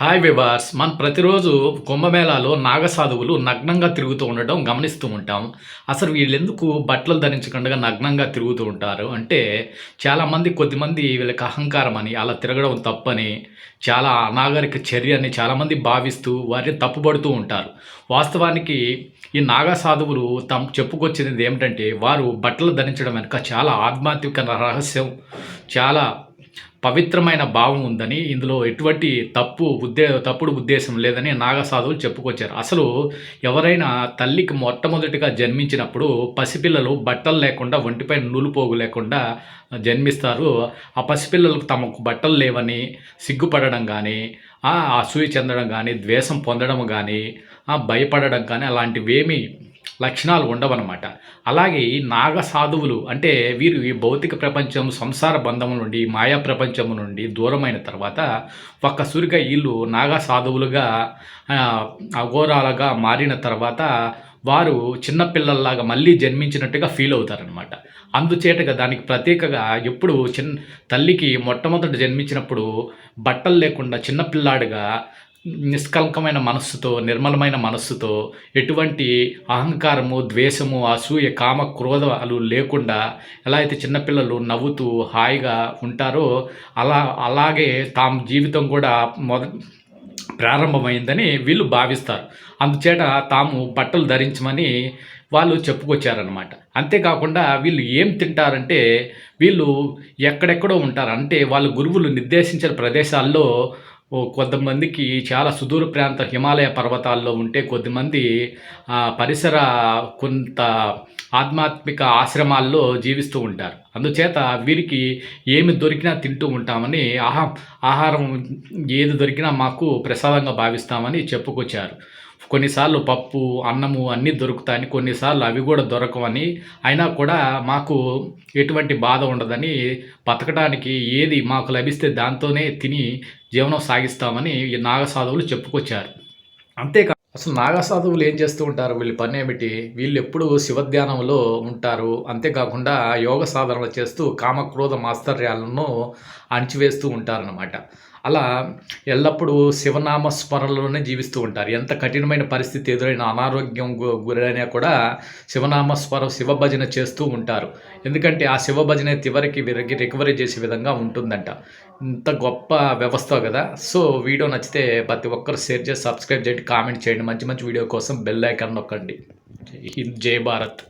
Hi వివార్స్ మనం ప్రతిరోజు కుంభమేళాలో నాగసాధువులు నగ్నంగా తిరుగుతూ ఉండటం గమనిస్తూ ఉంటాం. అసలు వీళ్ళెందుకు బట్టలు ధరించకుండా నగ్నంగా తిరుగుతూ ఉంటారు? అంటే చాలామంది కొద్దిమంది వీళ్ళకి అహంకారం అని అలా తిరగడం తప్పని చాలా అనాగరిక చర్య అని చాలామంది భావిస్తూ వారిని తప్పుపడుతూ ఉంటారు. వాస్తవానికి ఈ నాగసాధువులు తమ చెప్పుకొచ్చేది ఏమిటంటే వారు బట్టలు ధరించడం వెనుక చాలా ఆధ్యాత్మిక రహస్యం చాలా పవిత్రమైన భావం ఉందని ఇందులో ఎటువంటి తప్పు ఉద్దే తప్పుడు ఉద్దేశం లేదని నాగసాధువులు చెప్పుకొచ్చారు. అసలు ఎవరైనా తల్లికి మొట్టమొదటిగా జన్మించినప్పుడు పసిపిల్లలు బట్టలు లేకుండా ఒంటిపై నూలుపోగు లేకుండా జన్మిస్తారు. ఆ పసిపిల్లలకు తమకు బట్టలు లేవని సిగ్గుపడడం కానీ అసూయ చెందడం కానీ ద్వేషం పొందడం కానీ భయపడడం కానీ అలాంటివేమీ లక్షణాలు ఉండవన్నమాట. అలాగే నాగ సాధువులు అంటే వీరు ఈ భౌతిక ప్రపంచం సంసార బంధం నుండి మాయా ప్రపంచం నుండి దూరమైన తర్వాత ఒక్క ఒక్కసూరిగా వీళ్ళు నాగ సాధువులుగా అఘోరాలుగా మారిన తర్వాత వారు చిన్నపిల్లల్లాగా మళ్ళీ జన్మించినట్టుగా ఫీల్ అవుతారనమాట అందుచేతగా దానికి ప్రత్యేకగా ఎప్పుడు చిన్న తల్లికి మొట్టమొదటి జన్మించినప్పుడు బట్టలు లేకుండా చిన్నపిల్లాడుగా నిష్కల్కమైన మనస్సుతో నిర్మలమైన మనస్సుతో ఎటువంటి అహంకారము ద్వేషము అసూయ కామ క్రోధాలు లేకుండా ఎలా అయితే చిన్నపిల్లలు నవ్వుతూ హాయిగా ఉంటారో అలా అలాగే తాము జీవితం కూడా మొద ప్రారంభమైందని వీళ్ళు భావిస్తారు. అందుచేత తాము బట్టలు ధరించమని వాళ్ళు చెప్పుకొచ్చారనమాట అంతేకాకుండా వీళ్ళు ఏం తింటారంటే వీళ్ళు ఎక్కడెక్కడో ఉంటారు. అంటే వాళ్ళ గురువులు నిర్దేశించిన ప్రదేశాల్లో కొంతమందికి చాలా సుదూర ప్రాంత హిమాలయ పర్వతాల్లో ఉంటే కొద్దిమంది పరిసర కొంత ఆధ్యాత్మిక ఆశ్రమాల్లో జీవిస్తూ ఉంటారు. అందుచేత వీరికి ఏమి దొరికినా తింటూ ఉంటామని ఆహా ఆహారం ఏది దొరికినా మాకు ప్రసాదంగా భావిస్తామని చెప్పుకొచ్చారు. కొన్నిసార్లు పప్పు అన్నము అన్నీ దొరుకుతాయని కొన్నిసార్లు అవి కూడా దొరకవని. అయినా కూడా మాకు ఎటువంటి బాధ ఉండదని బతకడానికి ఏది మాకు లభిస్తే దాంతోనే తిని జీవనం సాగిస్తామని నాగసాధువులు చెప్పుకొచ్చారు. అంతేకా అసలు నాగసాధువులు ఏం చేస్తూ ఉంటారు? వీళ్ళ పని ఏమిటి? వీళ్ళు ఎప్పుడు శివధ్యానంలో ఉంటారు? అంతేకాకుండా యోగ సాధనలు చేస్తూ కామక్రోధ మాస్తర్యాలను అణిచివేస్తూ ఉంటారనమాట అలా ఎల్లప్పుడూ శివనామ స్మరణలోనే జీవిస్తూ ఉంటారు. ఎంత కఠినమైన పరిస్థితి ఎదురైన అనారోగ్యం గురైనా కూడా శివనామ స్మర శివభజన చేస్తూ ఉంటారు. ఎందుకంటే ఆ శివభజన చివరికి విరగి రికవరీ చేసే విధంగా ఉంటుందంట. ఇంత గొప్ప వ్యవస్థ కదా. సో వీడియో నచ్చితే ప్రతి ఒక్కరు షేర్ చేసి సబ్స్క్రైబ్ చేయండి కామెంట్ చేయండి. మంచి మంచి వీడియో కోసం బెల్ ఐకాన్ నొక్కండి. జై భారత్.